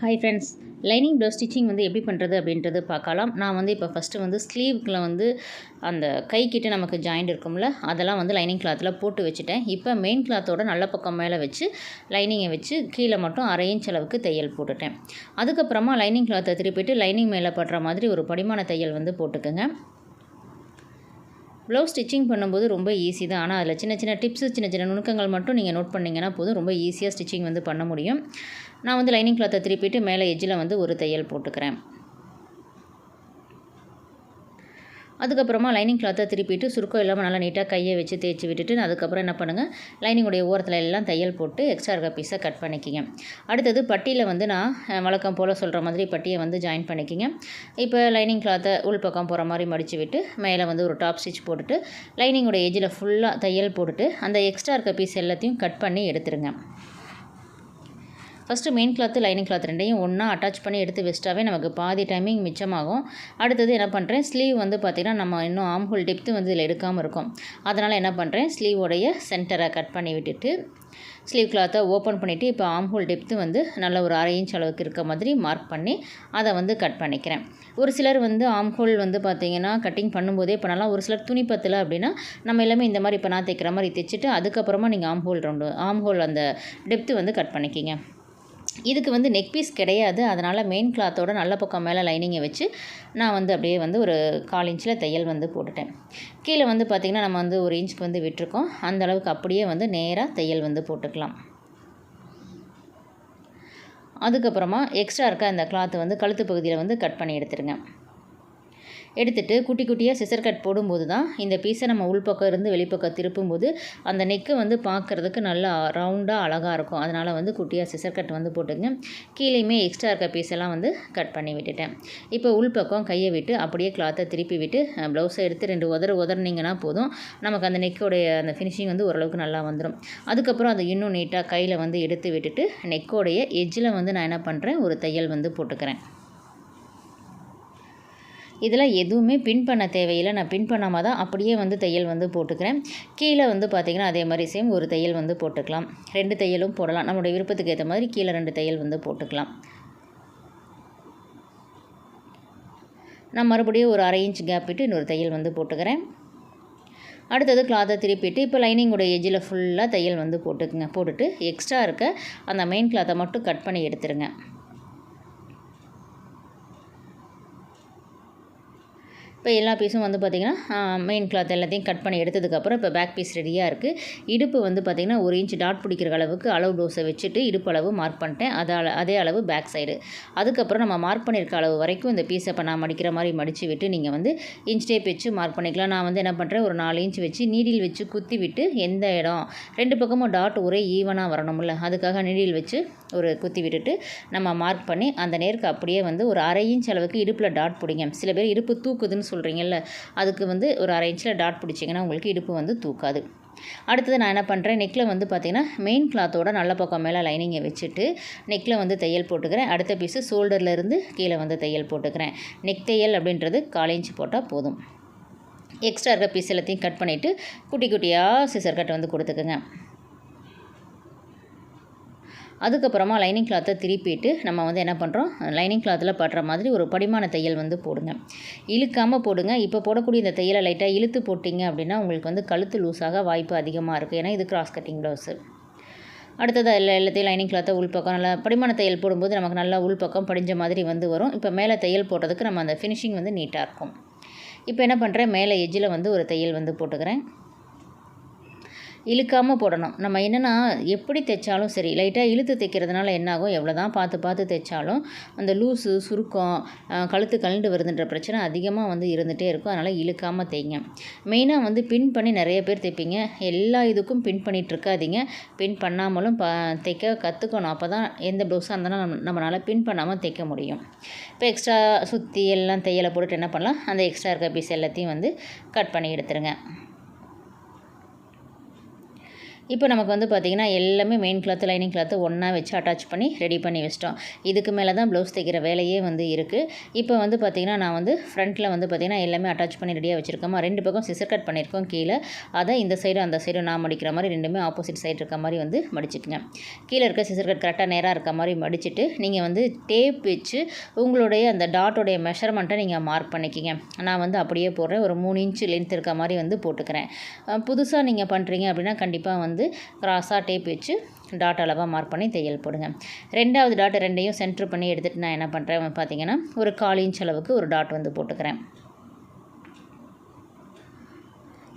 Hi friends lining blouse stitching வந்து எப்படி பண்ணுறது அப்படின்றது பார்க்கலாம். நான் வந்து இப்போ ஃபஸ்ட்டு வந்து ஸ்லீவ்க்கில் வந்து அந்த கை கிட்ட நமக்கு ஜாயிண்ட் இருக்கும்ல அதெல்லாம் வந்து லைனிங் கிளாத்தில் போட்டு வச்சுட்டேன். இப்போ மெயின் கிளாத்தோட நல்ல பக்கம் மேலே வச்சு லைனிங்கை வச்சு கீழே மட்டும் அரை இன்ச் அளவுக்கு தையல் போட்டுட்டேன். அதுக்கப்புறமா லைனிங் கிளாத்தை திருப்பிட்டு லைனிங் மேலே படுற மாதிரி ஒரு படிமான தையல் வந்து போட்டுக்கோங்க. ப்ளவுஸ் ஸ்டிச்சிங் பண்ணும்போது ரொம்ப ஈஸி தான். ஆனால் அதில் சின்ன சின்ன டிப்ஸு சின்ன சின்ன நுணுக்கங்கள் மட்டும் நீங்கள் நோட் பண்ணிங்கன்னா போதும். ரொம்ப ஈஸியாக ஸ்டிச்சிங் வந்து பண்ண முடியும். நான் வந்து லைனிங் கிளாத்தை திருப்பிட்டு மேலே எஜ்ஜில் வந்து ஒரு தையல் போட்டுக்கிறேன். அதுக்கப்புறமா லைனிங் கிளாத்தை திருப்பிட்டு சுருக்கம் இல்லாமல் நல்லா நீட்டாக கையை வச்சு தேய்ச்சி விட்டுட்டு அதுக்கப்புறம் என்ன பண்ணுங்கள் லைனிங்குடைய ஓரத்தில் எல்லாம் தையல் போட்டு எக்ஸ்ட்ரா இருக்க பீஸை கட் பண்ணிக்கிங்க. அடுத்தது பட்டியில் வந்து நான் வழக்கம் போல் சொல்கிற மாதிரி பட்டியை வந்து ஜாயின் பண்ணிக்கிங்க. இப்போ லைனிங் கிளாத்தை உள் பக்கம் போகிற மாதிரி மடித்து விட்டு மேலே வந்து ஒரு டாப் ஸ்டிச் போட்டுட்டு லைனிங்கோட எஜ்ஜில் ஃபுல்லாக தையல் போட்டுட்டு அந்த எக்ஸ்ட்ரா இருக்க பீஸ் எல்லாத்தையும் கட் பண்ணி எடுத்துருங்க. First main cloth lining cloth ரெண்டையும் ஒன்றா அட்டாச் பண்ணி எடுத்து வச்சிட்டாவே நமக்கு பாதி டைமிங் மிச்சமாகும். அடுத்தது என்ன பண்ணுறேன் ஸ்லீவ் வந்து பார்த்திங்கன்னா நம்ம இன்னும் ஆம்ஹோல் டெப்த்து வந்து இதில் எடுக்காமல் இருக்கும். அதனால் என்ன பண்ணுறேன் ஸ்லீவோடைய சென்டரை கட் பண்ணி விட்டுட்டு ஸ்லீவ் கிளாத்தை ஓப்பன் பண்ணிவிட்டு இப்போ ஆம்ஹோல் டெப்த்து வந்து நல்ல ஒரு அரை இன்ச் அளவுக்கு இருக்க மாதிரி மார்க் பண்ணி அதை வந்து கட் பண்ணிக்கிறேன். ஒரு சிலர் வந்து ஆம்ஹோல் வந்து பார்த்திங்கன்னா கட்டிங் பண்ணும்போதே பண்ணலாம் ஒரு சிலர் துணி பத்தில் அப்படின்னா நம்ம எல்லாமே இந்த மாதிரி இப்போ நான் தைக்கிற மாதிரி தைச்சிட்டு அதுக்கப்புறமா நீங்கள் ஆம்ஹோல் ரவுண்டு ஆம்ஹோல் அந்த டெப்த்து வந்து கட் பண்ணிக்கிங்க. இதுக்கு வந்து நெக் பீஸ் கிடையாது. அதனால் மெயின் கிளாத்தோட நல்ல பக்கம் மேலே லைனிங்கை வச்சு நான் வந்து அப்படியே வந்து ஒரு கால் இன்ச்சில் தையல் வந்து போட்டுட்டேன். கீழே வந்து பார்த்திங்கன்னா நம்ம வந்து ஒரு இன்ச்சுக்கு வந்து விட்டுருக்கோம். அந்த அளவுக்கு அப்படியே வந்து நேராக தையல் வந்து போட்டுக்கலாம். அதுக்கப்புறமா எக்ஸ்ட்ரா இருக்க அந்த கிளாத்தை வந்து கழுத்து பகுதியில் வந்து கட் பண்ணி எடுத்துருங்க. எடுத்துகிட்டு குட்டி குட்டியாக சிசர் கட் போடும்போது தான் இந்த பீஸை நம்ம உள்பக்கம் இருந்து வெளிப்பக்கம் திருப்பும்போது அந்த நெக்கு வந்து பார்க்குறதுக்கு நல்லா ரவுண்டாக அழகாக இருக்கும். அதனால் வந்து குட்டியாக சிசர் கட் வந்து போட்டுங்க. கீழேயுமே எக்ஸ்ட்ரா இருக்க பீஸெல்லாம் வந்து கட் பண்ணி விட்டுட்டேன். இப்போ உள்பக்கம் கையை விட்டு அப்படியே கிளாத்தை திருப்பி விட்டு ப்ளவுஸை எடுத்து ரெண்டு உதறு உதறினீங்கன்னா போதும். நமக்கு அந்த நெக்கோடைய அந்த ஃபினிஷிங் வந்து ஓரளவுக்கு நல்லா வந்துடும் அதுக்கப்புறம் அதை இன்னும் நீட்டாக கையில் வந்து எடுத்து விட்டுட்டு நெக்கோடைய எஜ்ஜில் வந்து நான் என்ன பண்ணுறேன் ஒரு தையல் வந்து போட்டுக்கிறேன். இதெல்லாம் எதுவுமே பின் பண்ண தேவையில்லை. நான் பின் பண்ணாமல் தான் அப்படியே வந்து தையல் வந்து போட்டுக்கிறேன். கீழே வந்து பார்த்திங்கன்னா அதே மாதிரி சேம் ஒரு தையல் வந்து போட்டுக்கலாம். ரெண்டு தையலும் போடலாம். நம்மளுடைய விருப்பத்துக்கு ஏற்ற மாதிரி கீழே ரெண்டு தையல் வந்து போட்டுக்கலாம். நான் மறுபடியும் ஒரு அரை இன்ச் கேப் விட்டு இன்னொரு தையல் வந்து போட்டுக்கிறேன். அடுத்தது கிளாத்தை திருப்பிட்டு இப்போ லைனிங்கோட எஜ்ஜில் ஃபுல்லாக தையல் வந்து போட்டுக்குங்க. போட்டுட்டு எக்ஸ்ட்ரா இருக்க அந்த மெயின் கிளாத்தை மட்டும் கட் பண்ணி எடுத்துருங்க. இப்போ எல்லா பீஸும் வந்து பார்த்திங்கன்னா மெயின் கிளாத் எல்லாத்தையும் கட் பண்ணி எடுத்ததுக்கப்புறம் இப்போ பேக் பீஸ் ரெடியாக இருக்குது இடுப்பு வந்து பார்த்திங்கன்னா ஒரு இன்ச் டாட் பிடிக்கிற அளவுக்கு அளவு டோஸை வச்சுட்டு இடுப்பு அளவு மார்க் பண்ணிட்டேன். அது அதே அளவு பேக் சைடு அதுக்கப்புறம் நம்ம மார்க் பண்ணியிருக்க அளவு வரைக்கும் இந்த பீஸை இப்போ நான் மடிக்கிற மாதிரி மடித்து விட்டு நீங்கள் வந்து இன்ச் டேப் வச்சு மார்க் பண்ணிக்கலாம். நான் வந்து என்ன பண்ணுறேன் ஒரு நாலு இன்ச் வச்சு நீடில் வச்சு குத்தி விட்டு எந்த இடம் ரெண்டு பக்கமும் டாட் ஒரே ஈவனாக வரணும்ல. அதுக்காக நீடில் வச்சு ஒரு குத்தி விட்டுட்டு நம்ம மார்க் பண்ணி அந்த நேருக்கு அப்படியே வந்து ஒரு அரை இன்ச் அளவுக்கு இடுப்பில் டாட் பிடிங்க. சில பேர் இடுப்பு தூக்குதுன்னு சொல்கிறீங்கல்ல அதுக்கு வந்து ஒரு அரை இன்ச்சில் டாட் பிடிச்சிங்கன்னா உங்களுக்கு இடுப்பு வந்து தூக்காது. அடுத்தது நான் என்ன பண்ணுறேன் நெக்கில் வந்து பார்த்திங்கன்னா மெயின் கிளாத்தோட நல்ல பக்கம் மேலே லைனிங்கை வச்சுட்டு நெக்கில் வந்து தையல் போட்டுக்கிறேன். அடுத்த பீஸு ஷோல்டர்லேருந்து கீழே வந்து தையல் போட்டுக்கிறேன். நெக் தையல் அப்படின்றது கால் இன்ச் போட்டால் போதும். எக்ஸ்ட்ரா இருக்க பீஸ் எல்லாத்தையும் கட் பண்ணிவிட்டு குட்டி குட்டியாக சிசர் கட் வந்து கொடுத்துக்குங்க. அதுக்கப்புறமா லைனிங் கிளாத்தை திருப்பிட்டு நம்ம வந்து என்ன பண்ணுறோம் லைனிங் கிளாத்தில் படுற மாதிரி ஒரு படிமான தையல் வந்து போடுங்க. இழுக்காமல் போடுங்க. இப்போ போடக்கூடிய இந்த தையலை லைட்டாக இழுத்து போட்டிங்க அப்படின்னா உங்களுக்கு வந்து கழுத்து லூஸாக வாய்ப்பு அதிகமாக இருக்குது ஏன்னா இது கிராஸ் கட்டிங் ப்ளவுஸு அடுத்தது எல்லா எல்லாத்தையும் லைனிங் கிளாத்தை உள்பக்கம் நல்லா படிமான தையல் போடும்போது நமக்கு நல்லா உள்பக்கம் படிஞ்ச மாதிரி வந்து வரும். இப்போ மேலே தையல் போட்டதுக்கு நம்ம அந்த ஃபினிஷிங் வந்து நீட்டாக இருக்கும். இப்போ என்ன பண்ணுறேன் மேலே எஜ்ஜில் வந்து ஒரு தையல் வந்து போட்டுக்கிறேன். இழுக்காமல் போடணும். நம்ம என்னென்னா எப்படி தைச்சாலும் சரி லைட்டாக இழுத்து தைக்கிறதுனால என்னாகும்? எவ்வளோ தான் பார்த்து பார்த்து தைச்சாலும் அந்த லூஸு சுருக்கம் கழுத்து கழண்டு வருதுன்ற பிரச்சனை அதிகமாக வந்து இருந்துகிட்டே இருக்கும். அதனால் இழுக்காமல் தைங்க. மெயினாக வந்து பின் பண்ணி நிறைய பேர் தைப்பீங்க. எல்லா இதுக்கும் பின் பண்ணிகிட்டு இருக்காதீங்க. பின் பண்ணாமலும் ப தைக்க கற்றுக்கணும் அப்போ தான் எந்த ப்ளவுஸாக இருந்தாலும் நம்ம நம்மளால் பின் பண்ணாமல் தைக்க முடியும். இப்போ எக்ஸ்ட்ரா சுற்றி எல்லாம் தையலை போட்டுட்டு என்ன பண்ணலாம்? அந்த எக்ஸ்ட்ரா இருக்க பீஸ் எல்லாத்தையும் வந்து கட் பண்ணி எடுத்துருங்க. இப்போ நமக்கு வந்து பார்த்திங்கன்னா எல்லாமே மெயின் கிளாத்து லைனிங் கிளாத்து ஒன்றா வச்சு அட்டாச் பண்ணி ரெடி பண்ணி வச்சிட்டோம். இதுக்கு மேலே தான் ப்ளவுஸ் தைக்கிற வேலையே வந்து இருக்குது இப்போ வந்து பார்த்திங்கன்னா நான் வந்து ஃப்ரண்ட்டில் வந்து பார்த்திங்கன்னா எல்லாமே அட்டாச் பண்ணி ரெடியாக வச்சுருக்கோமா. ரெண்டு பக்கம் சிசர் கட் பண்ணியிருக்கோம் கீழே. அதை இந்த சைடும் அந்த சைடும் நான் மடிக்கிற மாதிரி ரெண்டுமே ஆப்போசிட் சைடு இருக்க மாதிரி வந்து மடிச்சுக்குங்க. கீழே இருக்க சிசர் கட் கரெக்டாக நேராக இருக்க மாதிரி மடிச்சுட்டு நீங்கள் வந்து டேப் வச்சு உங்களுடைய அந்த டாட்டோடைய மெஷர்மெண்ட்டை நீங்கள் மார்க் பண்ணிக்கிங்க. நான் வந்து அப்படியே போடுறேன். ஒரு மூணு இன்ச்சு லென்த் இருக்க மாதிரி வந்து போட்டுக்கிறேன். புதுசாக நீங்கள் பண்ணுறீங்க அப்படின்னா கண்டிப்பாக வந்து வந்து கிராஸாக டேப் வச்சு டாட் அளவாக மார்க் பண்ணி தையல் போடுங்க. ரெண்டாவது டாட் ரெண்டையும் சென்ட்ரு பண்ணி எடுத்துகிட்டு நான் என்ன பண்ணுறேன் பார்த்தீங்கன்னா ஒரு கால் இன்ச் அளவுக்கு ஒரு டாட் வந்து போட்டுக்கிறேன்.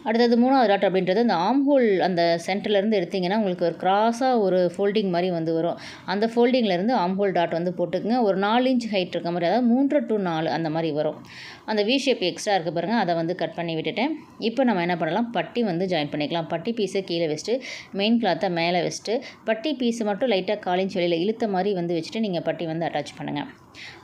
அடுத்தது மூணாவது டாட் அப்படின்றது அந்த ஆம் ஹோல் அந்த சென்டர்லேருந்து எடுத்திங்கன்னா உங்களுக்கு ஒரு கிராஸாக ஒரு ஃபோல்டிங் மாதிரி வந்து வரும். அந்த ஃபோல்டிங்லேருந்து ஆம் ஹோல் டாட் வந்து போட்டுக்குங்க. ஒரு நாலு இன்ச் ஹைட் இருக்க மாதிரி அதாவது மூன்று டு நாலு அந்த மாதிரி வரும். அந்த வி ஷேப் எக்ஸ்ட்ரா இருக்க பாருங்கள் அதை வந்து கட் பண்ணி விட்டுட்டேன். இப்போ நம்ம என்ன பண்ணலாம்? பட்டி வந்து ஜாயின் பண்ணிக்கலாம். பட்டி பீஸை கீழே வச்சுட்டு மெயின் கிளாத்தை மேலே வச்சுட்டு பட்டி பீஸை மட்டும் லைட்டாக காலின் வெளியில் இழுத்த மாதிரி வந்து வச்சுட்டு நீங்கள் பட்டி வந்து அட்டாச் பண்ணுங்கள்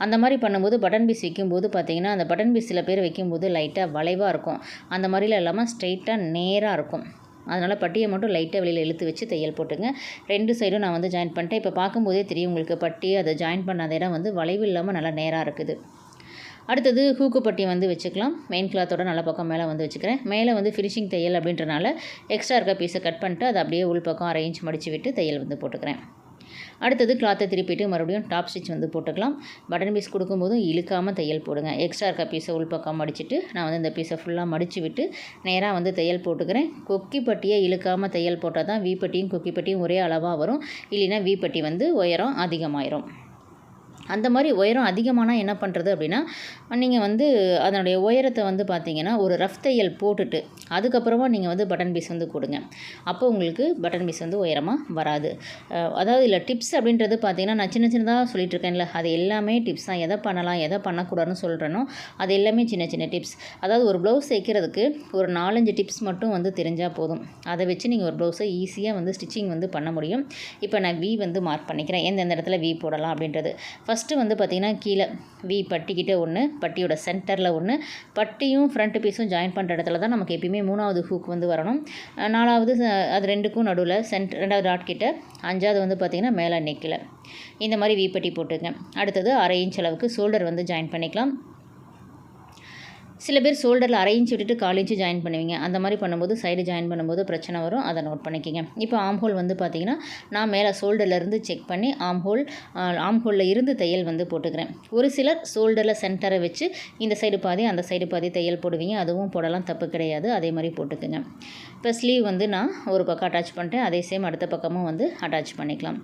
அந்த மாதிரி பண்ணும்போது பட்டன் பீஸ் வைக்கும்போது பார்த்தீங்கன்னா அந்த பட்டன் பீஸ் சில பேர் வைக்கும்போது லைட்டாக வளைவாக இருக்கும். அந்த மாதிரிலாம் இல்லாமல் ஸ்ட்ரைட்டாக நேராக இருக்கும். அதனால் பட்டியை மட்டும் லைட்டாக வெளியில் இழுத்து வச்சு தையல் போட்டுங்க. ரெண்டு சைடும் நான் வந்து ஜாயின் பண்ணிட்டேன். இப்போ பார்க்கும்போதே தெரியும் உங்களுக்கு பட்டி அதை ஜாயின் பண்ணாத இடம் வந்து வளைவு இல்லாமல் நல்லா நேராக இருக்குது. அடுத்தது ஹூக்கு பட்டி வந்து வச்சுக்கலாம். மெயின் கிளாத்தோட நல்ல பக்கம் மேலே வந்து வச்சுக்கிறேன். மேலே வந்து ஃபினிஷிங் தையல் அப்படின்றனால எக்ஸ்ட்ரா இருக்க பீஸை கட் பண்ணிட்டு அதை அப்படியே உள் பக்கம் அரேஞ்ச் மடித்து விட்டு தையல் வந்து போட்டுக்கிறேன். அடுத்தது கிளாத்தை திருப்பிட்டு மறுபடியும் டாப் ஸ்டிச் வந்து போட்டுக்கலாம். பட்டன் பீஸ் கொடுக்கும்போதும் இழுக்காமல் தையல் போடுங்க. எக்ஸ்ட்ரா இருக்க பீஸை உள் பக்கம் மடிச்சுட்டு நான் வந்து இந்த பீஸை ஃபுல்லாக மடித்து விட்டு நேராக வந்து தையல் போட்டுக்கிறேன். கொக்கி பட்டியை இழுக்காமல் தையல் போட்டால் தான் வீப்பட்டியும் கொக்கி பட்டியும் ஒரே அளவாக வரும். இல்லைன்னா வீப்பட்டி வந்து உயரம் அதிகமாயிரும். அந்த மாதிரி உயரம் அதிகமானால் என்ன பண்ணுறது அப்படின்னா நீங்கள் வந்து அதனுடைய உயரத்தை வந்து பார்த்தீங்கன்னா ஒரு ரஃப் தையல் போட்டுட்டு அதுக்கப்புறமா நீங்கள் வந்து பட்டன் பீஸ் வந்து கொடுங்க அப்போ உங்களுக்கு பட்டன் பீஸ் வந்து உயரமாக வராது. அதாவது இல்லை டிப்ஸ் அப்படின்றது பார்த்தீங்கன்னா நான் சின்ன சின்னதாக சொல்லிட்டு இருக்கேன்ல அது எல்லாமே டிப்ஸ் தான். எதை பண்ணலாம் எதை பண்ணக்கூடாதுன்னு சொல்கிறேனோ அது எல்லாமே சின்ன சின்ன டிப்ஸ் அதாவது ஒரு ப்ளவுஸ் தைக்கிறதுக்கு ஒரு நாலஞ்சு டிப்ஸ் மட்டும் வந்து தெரிஞ்சால் போதும். அதை வச்சு நீங்கள் ஒரு ப்ளவுஸை ஈஸியாக வந்து ஸ்டிச்சிங் வந்து பண்ண முடியும். இப்போ நான் வி வந்து மார்க் பண்ணிக்கிறேன். எந்தெந்த இடத்துல வி போடலாம் அப்படின்றது. ஃபஸ்ட் ஃபஸ்ட்டு வந்து பார்த்திங்கன்னா கீழே வி பட்டிக்கிட்ட ஒன்று பட்டியோட சென்டரில் ஒன்று பட்டியும் ஃப்ரண்ட் பீஸும் ஜாயின் பண்ணுற இடத்துல தான் நமக்கு எப்பயுமே மூணாவது ஹூக் வந்து வரணும். நாலாவது அது ரெண்டுக்கும் நடுவில் சென்ட் ரெண்டாவது டாட் கிட்ட அஞ்சாவது வந்து பார்த்திங்கன்னா மேலே நெக்கில். இந்த மாதிரி வி பட்டி போட்டுங்க அடுத்தது அரை இன்ச் அளவுக்கு ஷோல்டர் வந்து ஜாயின் பண்ணிக்கலாம். சில பேர் ஷோல்டரில் அரை விட்டுட்டு கால் இன்ச்சு ஜாயின் பண்ணுவீங்க. அந்த மாதிரி பண்ணும்போது சைடு ஜாயின் பண்ணும்போது பிரச்சனை வரும். அதை நோட் பண்ணிக்கிங்க. இப்போ ஆம் ஹோல் வந்து பார்த்திங்கன்னா நான் மேலே ஷோல்டர்லேருந்து செக் பண்ணி ஆம் ஹோல் ஆம் ஹோலில் இருந்து தையல் வந்து போட்டுக்கிறேன். ஒரு சிலர் ஷோல்டரில் சென்டரை வச்சு இந்த சைடு பாதி அந்த சைடு பாதி தையல் போடுவீங்க. அதுவும் போடலாம் தப்பு கிடையாது. அதே மாதிரி போட்டுக்குங்க. இப்போ ஸ்லீவ் வந்து நான் ஒரு பக்கம் அட்டாச் பண்ணிட்டேன். அதே சேம் அடுத்த பக்கமும் வந்து அட்டாச் பண்ணிக்கலாம்.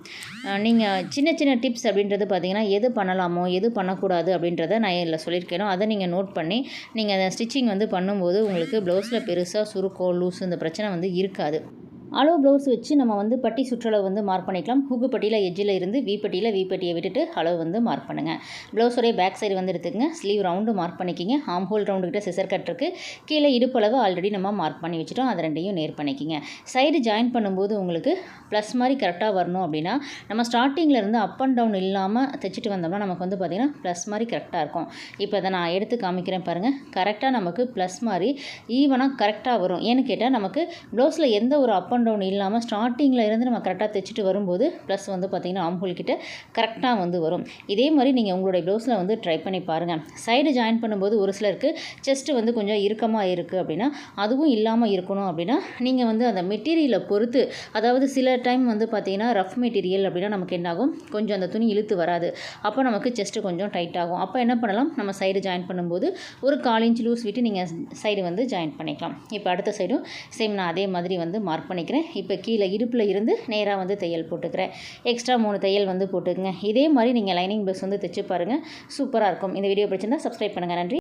நீங்கள் சின்ன சின்ன டிப்ஸ் அப்படின்றது பார்த்திங்கன்னா எது பண்ணலாமோ எது பண்ணக்கூடாது அப்படின்றத நான் இதில் சொல்லியிருக்கேனோ அதை நீங்கள் நோட் பண்ணி நீங்கள் அந்த அதை ஸ்டிச்சிங் வந்து பண்ணும்போது உங்களுக்கு ப்ளவுஸில் பெருசாக சுருக்கோ லூஸ் இந்த பிரச்சனை வந்து இருக்காது. அளவு ப்ளவுஸ் வச்சு நம்ம வந்து பட்டி சுற்றளவு வந்து மார்க் பண்ணிக்கலாம். ஹூக்கு பட்டியில் எஜ்ஜில் இருந்து வீப்பட்டியில் வீப்பட்டியை விட்டுட்டு அளவு வந்து மார்க் பண்ணுங்கள் ப்ளவுஸோடைய பேக் சைடு வந்து எடுத்துக்கங்க. ஸ்லீவ் ரவுண்டு மார்க் பண்ணிக்கிங்க. ஆம் ஹோல் ரவுண்டுக்கிட்ட சிசர் கட் இருக்குது கீழே இடுப்பளவு ஆல்ரெடி நம்ம மார்க் பண்ணி வச்சுட்டோம். அது ரெண்டையும் நேர் பண்ணிக்கிங்க. சைடு ஜாயின் பண்ணும்போது உங்களுக்கு ப்ளஸ் மாதிரி கரெக்டாக வரணும் அப்படின்னா நம்ம ஸ்டார்டிங்கில் இருந்து அப் அண்ட் டவுன் இல்லாமல் தைச்சிட்டு வந்தோம்னா நமக்கு வந்து பார்த்திங்கன்னா ப்ளஸ் மாதிரி கரெக்டாக இருக்கும். இப்போ அதை நான் எடுத்து காமிக்கிறேன் பாருங்கள் கரெக்டாக நமக்கு ப்ளஸ் மாதிரி ஈவனாக கரெக்டாக வரும். ஏன்னு கேட்டால் நமக்கு ப்ளவுஸில் எந்த ஒரு அப் அண்ட் அண்ட் டவுன் இல்லாமல் ஸ்டார்டிங்கில் இருந்து நம்ம கரெக்டாக தைச்சிட்டு வரும்போது ப்ளஸ் வந்து பார்த்திங்கன்னா ஆம்ஹோல் கிட்ட கரெக்டாக வந்து வரும். இதே மாதிரி நீங்கள் உங்களுடைய ப்ளவுஸில் வந்து ட்ரை பண்ணி பாருங்கள் சைடு ஜாயின் பண்ணும்போது ஒரு சிலருக்கு செஸ்ட்டு வந்து கொஞ்சம் இறுக்கமாக இருக்குது அப்படின்னா அதுவும் இல்லாமல் இருக்கணும் அப்படின்னா நீங்கள் வந்து அந்த மெட்டீரியலை பொறுத்து அதாவது சில டைம் வந்து பார்த்திங்கன்னா ரஃப் மெட்டீரியல் அப்படின்னா நமக்கு என்னாகும்? கொஞ்சம் அந்த துணி இழுத்து வராது. அப்போ நமக்கு செஸ்ட்டு கொஞ்சம் டைட் ஆகும். அப்போ என்ன பண்ணலாம்? நம்ம சைடு ஜாயின் பண்ணும்போது ஒரு கால் இன்ச் லூஸ் விட்டு நீங்கள் சைடு வந்து ஜாயின் பண்ணிக்கலாம். இப்போ அடுத்த சைடும் சேம் நான் அதே மாதிரி வந்து மார்க் பண்ணிக்கிறேன். பண்ணிக்கிறேன் இப்போ கீழே இடுப்பில் இருந்து நேராக வந்து தையல் போட்டுக்கிறேன். எக்ஸ்ட்ரா மூணு தையல் வந்து போட்டுக்குங்க. இதே மாதிரி நீங்கள் லைனிங் ப்ளஸ் வந்து தைச்சு பாருங்கள் சூப்பராக இருக்கும். இந்த வீடியோ பிடிச்சிருந்தால் சப்ஸ்கிரைப் பண்ணுங்கள் நன்றி.